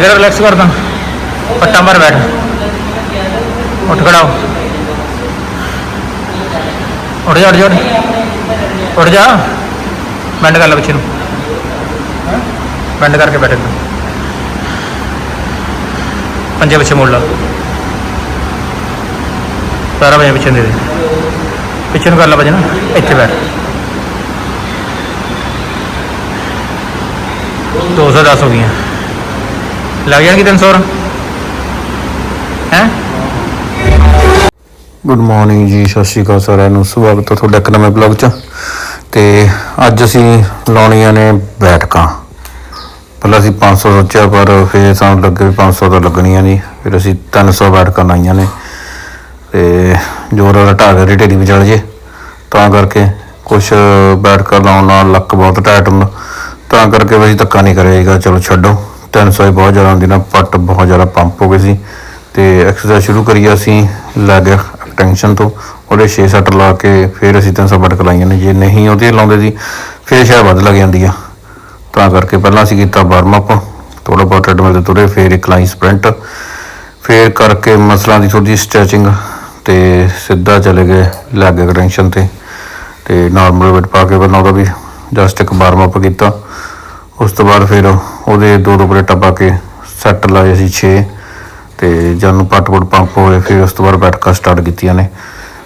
ਆਏ ਕਰ ਰਿਲੈਕਸ ਕਰਦਾ? ਪੱਟਾਂ ਪਰ ਬੈਠ। ਉੱਠ ਖੜਾ ਹੋ। ਉੱਠ ਜਾ ਉੱਠ ਜਾ, ਉੱਠ। ਉੱਠ ਜਾ। ਬੈਂਡ ਕਰ ਲੈ ਬੱਚੇ ਨੂੰ। ਬੈਂਡ ਕਰਕੇ ਬੈਠ ਇੱਕਦਮ। ਪੰਜੇ ਪਿੱਛੇ ਮੋੜ ਲਾ। ਸਾਰਾ ਵਜਨ ਪਿੱਛੇ ਨੂੰ ਦੇ ਦੇ। ਪਿੱਛੇ ਨੂੰ ਕਰ ਲਾ ਵਜਨ ਇੱਥੇ ਬੈਠ 210 ਹੋ ਗਈਆਂ ਲੱਗ ਜਾਣਗੇ 300 ਹੋਰ ਹੈ? ਗੁੱਡ ਮਾਰਨਿੰਗ ਜੀ, ਸਤਿ ਸ਼੍ਰੀ ਅਕਾਲ ਸਾਰਿਆਂ ਨੂੰ। ਸਵਾਗਤ ਹੈ ਤੁਹਾਡਾ ਇੱਕ ਨਵੇਂ ਬਲੌਗ 'ਚ। ਤੇ ਅੱਜ ਅਸੀਂ ਲਾਉਣੀਆਂ ਨੇ ਬੈਠਕਾਂ। ਪਹਿਲਾਂ ਅਸੀਂ 500 ਸੋਚਿਆ, ਪਰ ਫਿਰ ਸਾਨੂੰ ਲੱਗੇ ਵੀ 500 ਤਾਂ ਲੱਗਣੀਆਂ ਨਹੀਂ। ਫਿਰ ਅਸੀਂ 300 ਬੈਠਕਾਂ ਲਾਈਆਂ ਨੇ। ਤੇ ਜੋਰ ਰਟਾ ਕੇ ਢੇਰੀ ਵੀ ਚੜ ਜੇ। ਤਾਂ ਕਰਕੇ ਕੁਝ ਬੈਠਕਾਂ ਲਾਉਣ ਨਾਲ ਲੱਕ ਬਹੁਤ ਟਾਈਟ ਹੁੰਦਾ। ਤਾਂ ਕਰਕੇ ਵੈਸੇ ਧੱਕਾ ਨਹੀਂ ਕਰੇਗਾ ਚਲੋ ਛੱਡੋ। 300 ਹੀ ਬਹੁਤ ਜ਼ਿਆਦਾ ਆਉਂਦੀ ਨਾ, ਪੱਟ ਬਹੁਤ ਜ਼ਿਆਦਾ ਪੰਪ ਹੋ ਗਏ ਸੀ। ਤੇ ਐਕਸਰਸਾਈਜ਼ ਸ਼ੁਰੂ ਕਰੀ ਅਸੀਂ ਲੈਗ ਟੈਂਸ਼ਨ ਤੋਂ, ਉਹਦੇ 6 ਸੱਟ ਲਾ ਕੇ ਫਿਰ ਅਸੀਂ 300 ਬਟਕ ਲਾਈਆਂ ਨੇ। ਜੇ ਨਹੀਂ ਉਹਦੇ ਲਾਉਂਦੇ ਸੀ, ਫਿਰ ਸ਼ਾਇਦ ਵੱਧ ਲੱਗ ਜਾਂਦੀ ਆ। ਤਾਂ ਕਰਕੇ ਪਹਿਲਾਂ ਅਸੀਂ ਕੀਤਾ ਵਾਰਮ ਅਪ ਥੋੜਾ ਬਹੁਤ ਟ੍ਰੈਡਮਿਲ ਤੇ ਤੁਰੇ, ਫਿਰ ਇੱਕ ਲਾਈਨ ਸਪ੍ਰਿੰਟ ਫਿਰ ਕਰਕੇ ਮਸਲਾਂ ਦੀ ਥੋੜੀ ਸਟ੍ਰੈਚਿੰਗ ਤੇ ਸਿੱਧਾ ਚਲੇ ਗਏ, ਲੈਗ ਐਕਸਟੈਂਸ਼ਨ ਤੇ। ਤੇ ਨਾਰਮਲ ਵੇਟ ਪਾ ਕੇ ਪਹਿਲਾਂ ਉਹਦਾ ਵੀ ਜਸਟ ਇੱਕ ਵਾਰਮ ਅਪ ਕੀਤਾ। ਉਸ ਤੋਂ ਬਾਅਦ ਫਿਰ ਉਹਦੇ ਦੋ ਦੋ ਪਲੇਟਾਂ ਪਾ ਕੇ ਸੈੱਟ ਲਾਏ ਅਸੀਂ 6 ਤੇ ਜਦ ਨੂੰ ਪੱਟ-ਪੁੱਟ ਪੰਪ ਹੋਏ, ਫਿਰ ਉਸ ਤੋਂ ਬਾਅਦ ਬੈਠਕਾਂ ਸਟਾਰਟ ਕੀਤੀਆਂ ਨੇ।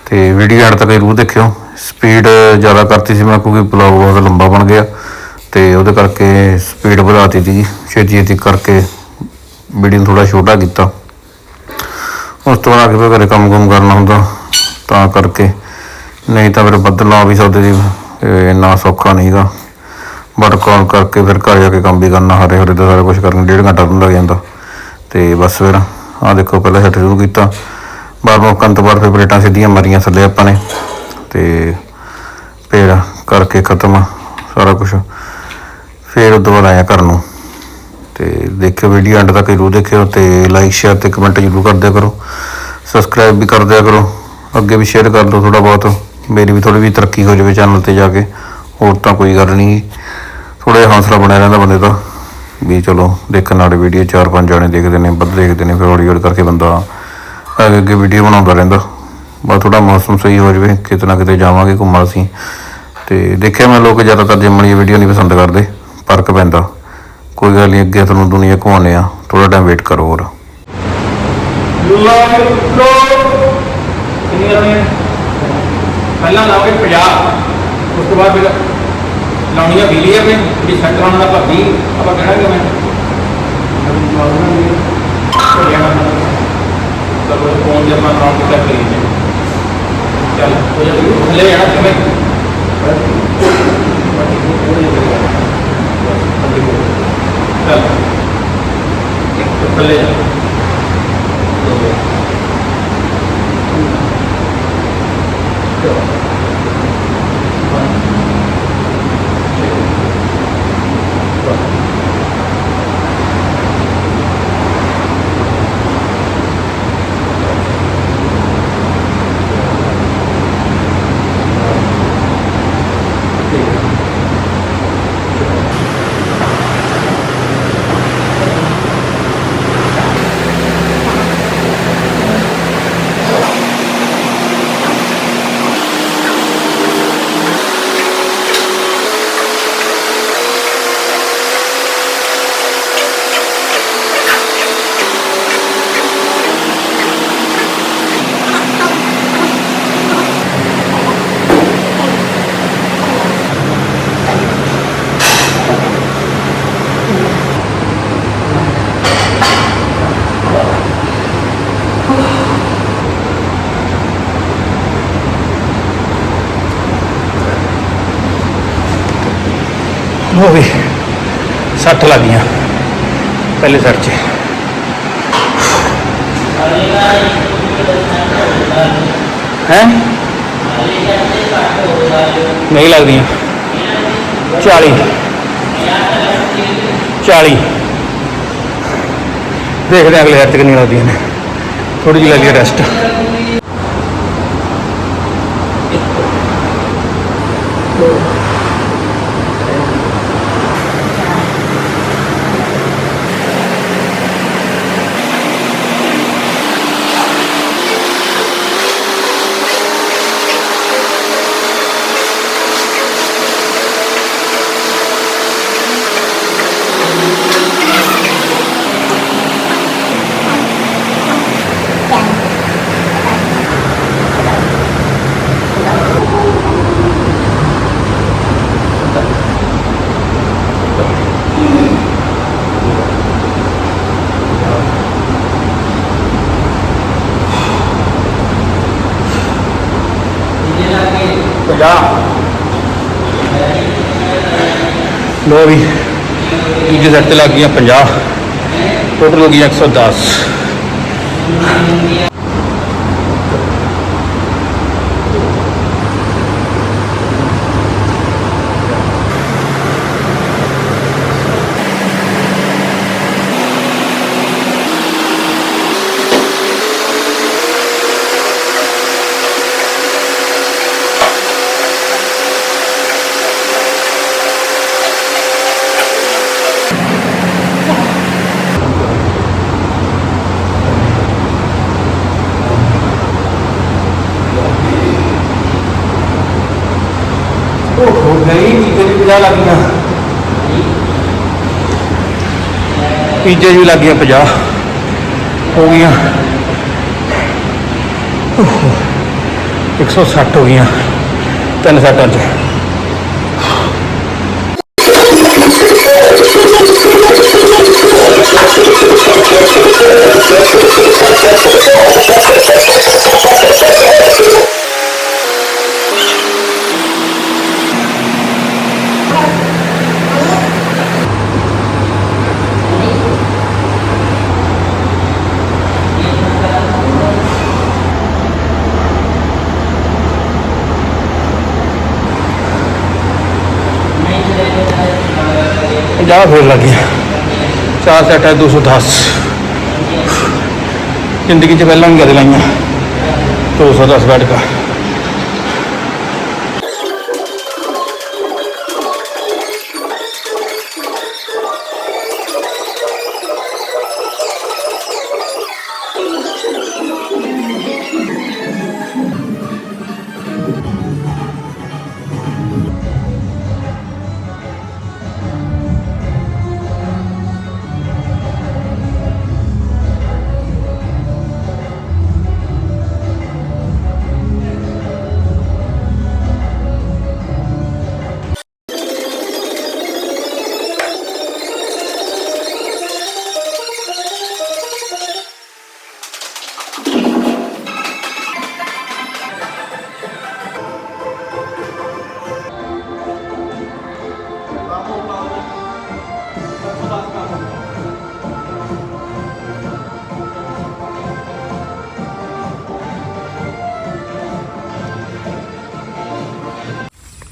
ਤੇ ਵੀਡੀਓ ਐਡ ਤੱਕ ਜ਼ਰੂਰ ਦੇਖਿਓ ਸਪੀਡ ਜ਼ਿਆਦਾ ਕਰਤੀ ਸੀ ਮੈਂ ਕਿਉਂਕਿ ਬਲੌਗ ਬਹੁਤ ਲੰਬਾ ਬਣ ਗਿਆ ਤੇ ਉਹਦੇ ਕਰਕੇ ਸਪੀਡ ਵਧਾਤੀ ਸੀ ਛੇਤੀ ਛੇਤੀ ਕਰਕੇ ਵੀਡੀਓ ਨੂੰ ਥੋੜਾ ਛੋਟਾ ਕੀਤਾ। ਉਸ ਤੋਂ ਬਾਅਦ ਅੱਗੇ ਘਰੇ ਕੰਮ ਕੁਮ ਕਰਨਾ ਹੁੰਦਾ, ਤਾਂ ਕਰਕੇ ਨਹੀਂ ਤਾਂ ਫਿਰ ਬਦਲਾ ਵੀ ਸਕਦੇ ਸੀ, ਇਹ ਇੰਨਾ ਸੌਖਾ ਨਹੀਂਗਾ ਬਟ ਕਾਲ ਕਰਕੇ ਫਿਰ ਘਰ ਜਾ ਕੇ ਕੰਮ ਵੀ ਕਰਨਾ, ਹਰੇ ਹਰੇ ਦਾ ਸਾਰਾ ਕੁਝ ਕਰਨ ਡੇਢ ਘੰਟਾ ਤੋਂ ਲੱਗ ਜਾਂਦਾ। ਤੇ ਬਸ ਫਿਰ ਆ ਦੇਖੋ ਪਹਿਲਾਂ ਸੈੱਟ ਸ਼ੁਰੂ ਕੀਤਾ। ਬਾਰ ਬਾਰ ਕਰਨ ਤੋਂ ਬਾਅਦ ਫਿਰ ਪਲੇਟਾਂ ਸਿੱਧੀਆਂ ਮਾਰੀਆਂ ਥੱਲੇ ਆਪਾਂ ਨੇ। ਤੇ ਫਿਰ ਕਰਕੇ ਖਤਮ ਸਾਰਾ ਕੁਝ ਫਿਰ ਉਹ ਤੋਂ ਬਾਅਦ ਆਇਆ ਘਰ ਨੂੰ। ਤੇ ਦੇਖਿਓ ਵੀਡੀਓ ਐਂਡ ਤੱਕ ਜ਼ਰੂਰ ਦੇਖਿਓ ਤੇ ਲਾਈਕ ਸ਼ੇਅਰ ਤੇ ਕਮੈਂਟ ਜ਼ਰੂਰ ਕਰ ਦਿਆ ਕਰੋ। ਸਬਸਕ੍ਰਾਈਬ ਵੀ ਕਰ ਦਿਆ ਕਰੋ। ਅੱਗੇ ਵੀ ਸ਼ੇਅਰ ਕਰ ਦਿਓ ਥੋੜਾ ਬਹੁਤ। ਮੇਰੀ ਵੀ ਥੋੜੀ ਵੀ ਤਰੱਕੀ ਹੋ ਜਾਵੇ ਚੈਨਲ ਤੇ ਜਾ ਕੇ। ਹੋਰ ਤਾਂ ਕੋਈ ਗੱਲ ਨਹੀਂ। ਥੋੜਾ ਜਿਹਾ ਹੌਸਲਾ ਬਣਿਆ ਰਹਿੰਦਾ ਬੰਦੇ ਦਾ ਵੀ ਚਲੋ ਦੇਖਣ ਵਾਲੇ ਵੀਡੀਓ ਚਾਰ ਪੰਜ ਜਾਣੇ ਦੇਖਦੇ ਨੇ ਵੱਧ ਦੇਖਦੇ ਨੇ, ਫਿਰ ਹੌਲੀ ਹੌਲੀ ਕਰਕੇ ਬੰਦਾ ਅੱਗੇ ਅੱਗੇ ਵੀਡੀਓ ਬਣਾਉਂਦਾ ਰਹਿੰਦਾ। ਬਸ ਥੋੜਾ ਮੌਸਮ ਸਹੀ ਹੋ ਜਾਵੇ, ਕਿਤੇ ਨਾ ਕਿਤੇ ਜਾਵਾਂਗੇ ਘੁੰਮਣ ਅਸੀਂ। ਤੇ ਦੇਖਿਆ ਮੈਂ ਲੋਕ ਜ਼ਿਆਦਾਤਰ ਜਿੰਮ ਵਾਲੀ ਵੀਡੀਓ ਨਹੀਂ ਪਸੰਦ ਕਰਦੇ, ਫ਼ਰਕ ਪੈਂਦਾ। ਕੋਈ ਗੱਲ ਨਹੀਂ, ਅੱਗੇ ਤੁਹਾਨੂੰ ਦੁਨੀਆ ਘੁਮਾਉਂਦੇ ਆ ਥੋੜਾ ਟਾਈਮ ਵੇਟ ਕਰੋ ਹੋਰ। ਪਹਿਲਾਂ ਲਾਓਗੇ 50 ਉਸ ਤੋਂ ਬਾਅਦ ਫਿਰ ਲਾਉਣੀਆਂ ਬਿਜਲੀ ਆਪਣੇ ਜਿਹੜੀ ਸੈੱਟ ਲਾਉਣ ਦਾ ਆਪਾਂ 20 ਆਪਾਂ ਕਹਿਣਾ ਕਿ ਮੈਂ ਚਲੋ ਫੋਨ ਜਮਾ ਕਾਊਂਟ ਕਰ ਲਈ ਚੱਲ ਹੋ ਜਾ ਥੱਲੇ ਜਾਣਾ ਕਿਵੇਂ ਹੋ ਗਈ ਸੱਟ ਲੱਗ ਗਈਆਂ ਪਹਿਲੇ ਸੱਟ 'ਚ। ਹੈ? ਨਹੀਂ ਲੱਗਦੀਆਂ। 40 40 ਦੇਖਦੇ ਹਾਂ ਅਗਲੇ ਹਫ਼ਤੇ ਕਿੰਨੀਆਂ ਲੱਗਦੀਆਂ ਨੇ। ਥੋੜੀ ਜਿਹੀ ਲੱਗੀ ਰੈਸਟ ਲੋ ਵੀ ਦੂਜੇ ਸੈੱਟ ਤੇ ਲੱਗ ਗਈਆਂ 50 ਟੋਟਲ ਹੋ ਗਈਆਂ 110 ਉਹ ਹੋ ਗਈ ਨੀਚੇ ਵੀ 50 ਲੱਗ ਗਈਆਂ। ਤੀਜੇ 'ਚ ਵੀ ਲੱਗ ਗਈਆਂ 50 ਹੋ ਗਈਆਂ। 160 ਹੋ ਗਈਆਂ। ਤਿੰਨ ਸੱਟਾਂ 'ਚ ਜ਼ਿਆਦਾ ਫੇਰ ਲੱਗ। ਗਿਆ ਚਾਰ ਸੈਟ ਹੈ 210 ਜ਼ਿੰਦਗੀ 'ਚ ਪਹਿਲਾਂ ਵੀ ਕਦੇ ਲਾਈਆਂ। 210 ਬੈਠ ਕਾ।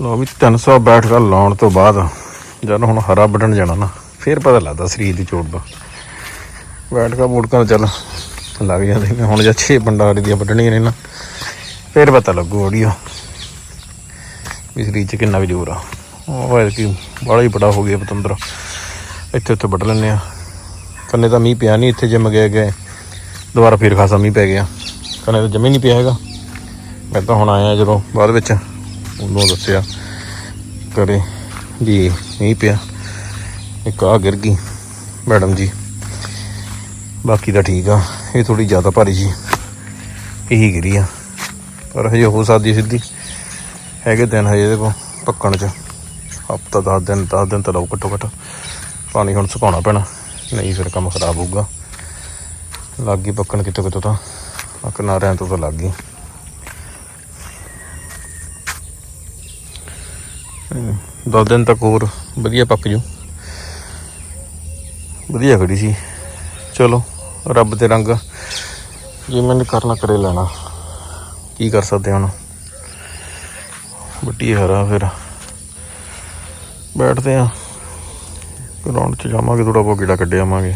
ਲੋ ਵੀ 300 ਬੈਠ ਕੇ ਲਾਉਣ ਤੋਂ ਬਾਅਦ, ਜਦ ਹੁਣ ਹਰਾ ਵੱਢਣ ਜਾਣਾ ਨਾ, ਫੇਰ ਪਤਾ ਲੱਗਦਾ ਸਰੀਰ ਦੀ ਚੋਟ ਦਾ। ਬੈਠ ਕੇ ਬੂਟਕਾਂ ਚੱਲ, ਲੱਗ ਜਾਂਦੇ ਨੇ ਹੁਣ ਜਾਂ 6 ਬੰਡਾਰੀ ਦੀਆਂ ਵੱਢਣੀਆਂ ਨੇ ਨਾ, ਫੇਰ ਪਤਾ ਲੱਗੂ ਆਡੀਓ ਵੀ ਸਰੀਰ 'ਚ ਕਿੰਨਾ ਵੀ ਜ਼ੋਰ ਆ। ਉਹ ਹੈ ਕਿ ਬੜਾ ਹੀ ਬੜਾ ਹੋ ਗਿਆ ਪਤੰਦਰ। ਇੱਥੇ ਉੱਥੇ ਵੱਢ ਲੈਂਦੇ ਆ। ਕੰਨੇ ਤਾਂ ਮੀਂਹ ਪਿਆ ਨਹੀਂ ਇੱਥੇ ਜਿੰਮ ਗਏ ਗਏ, ਦੁਬਾਰਾ ਫੇਰ ਖਾਸਾ ਮੀਂਹ ਪੈ ਗਿਆ। ਕੰਨੇ ਤਾਂ ਜਮੇ ਨਹੀਂ ਪਿਆ ਹੈਗਾ। ਮੈਂ ਤਾਂ ਹੁਣ ਆਇਆ ਜਦੋਂ ਬਾਅਦ ਵਿੱਚ। ਉਹਨੂੰ ਦੱਸਿਆ ਕਰੇ ਜੀ ਨਹੀਂ ਪਿਆ, ਇੱਕ ਆ ਗਿਰ ਗਈ ਮੈਡਮ ਜੀ। ਬਾਕੀ ਤਾਂ ਠੀਕ ਆ, ਇਹ ਥੋੜੀ ਜ਼ਿਆਦਾ ਭਾਰੀ ਜੀ, ਇਹੀ ਗਿਰੀ ਆ। ਪਰ ਹਜੇ ਹੋ ਸਕਦੀ ਸਿੱਧੀ, ਹੈਗੇ ਦਿਨ ਹਜੇ ਇਹਦੇ ਕੋਲ ਪੱਕਣ ਚ। ਹਫਤਾ 10 ਦਿਨ 10 ਦਿਨ ਤਾਂ ਲਾਉ ਘੱਟੋ ਘੱਟ। ਪਾਣੀ ਹੁਣ ਸੁਕਾਉਣਾ ਪੈਣਾ, ਨਹੀਂ ਫਿਰ ਕੰਮ ਖਰਾਬ ਹੋਊਗਾ। ਲੱਗ ਗਈ ਪੱਕਣ ਕਿਤੋਂ ਕਿਤੋਂ ਤਾਂ। ਆਹ ਕਿਨਾਰਿਆਂ ਤੋਂ ਤਾਂ ਲੱਗ ਗਈ। ਦਸ ਦਿਨ ਤੱਕ ਹੋਰ ਵਧੀਆ ਪੱਕ ਜੂ। ਵਧੀਆ ਖੜੀ ਸੀ। ਚਲੋ, ਰੱਬ ਦੇ ਰੰਗ। ਜੇ ਮੈਨੂੰ ਕਰਨਾ ਕਰੇ ਲੈਣਾ। ਕੀ ਕਰ ਸਕਦੇ ਹੁਣ? ਵੱਡੀ ਹਰਾ ਫਿਰ। ਬੈਠਦੇ ਆ। ਗਰਾਊਂਡ 'ਚ ਜਾਵਾਂਗੇ ਥੋੜਾ ਬਹੁਤ ਗੇੜਾ ਕੱਢ ਆਵਾਂਗੇ।